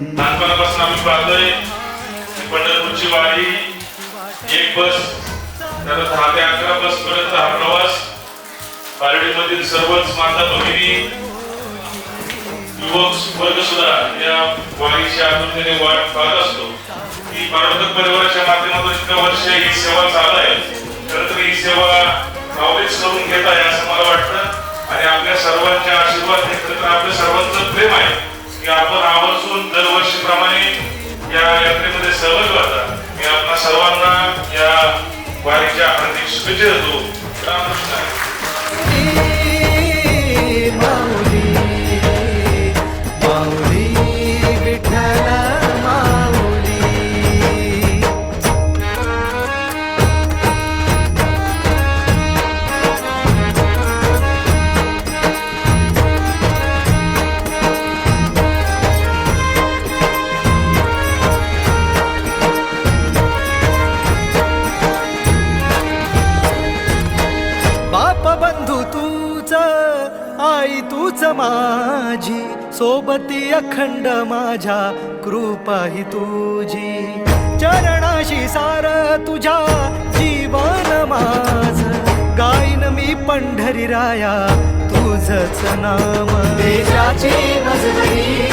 लहानपणापासून आम्ही पाहतोय पंढरपूरची वारी एक बस तर दहा ते अकरा बस पर्यंत हा प्रवास. पारडीमधील सर्वच माता भगिनी युवक वर्ग सुद्धा या वारीच्या आतुरतेने वाट पाहत असतो. की पारंपरिक परिवाराच्या माध्यमातून इतक्या वर्ष ही सेवा चालू आहे खरं तर ही सेवा आवडीच करून घेत आहे असं मला वाटतं. आणि आपल्या सर्वांच्या आशीर्वाद हे खरं तर आपल्या सर्वांचं प्रेम आहे. की आपण आवर्जून दरवर्षीप्रमाणे या यात्रेमध्ये सहभागी होता. मी आपल्या सर्वांना या वारीच्या हार्दिक शुभेच्छा देतो. रामकृष्ण. आई तूच माझी सोबती अखंड माझ्या कृपा ही तुझी. चरणाशी सार तुझ्या जीवन माझ. गाईन मी पंढरी राया तुझच नाम. देशाची मजली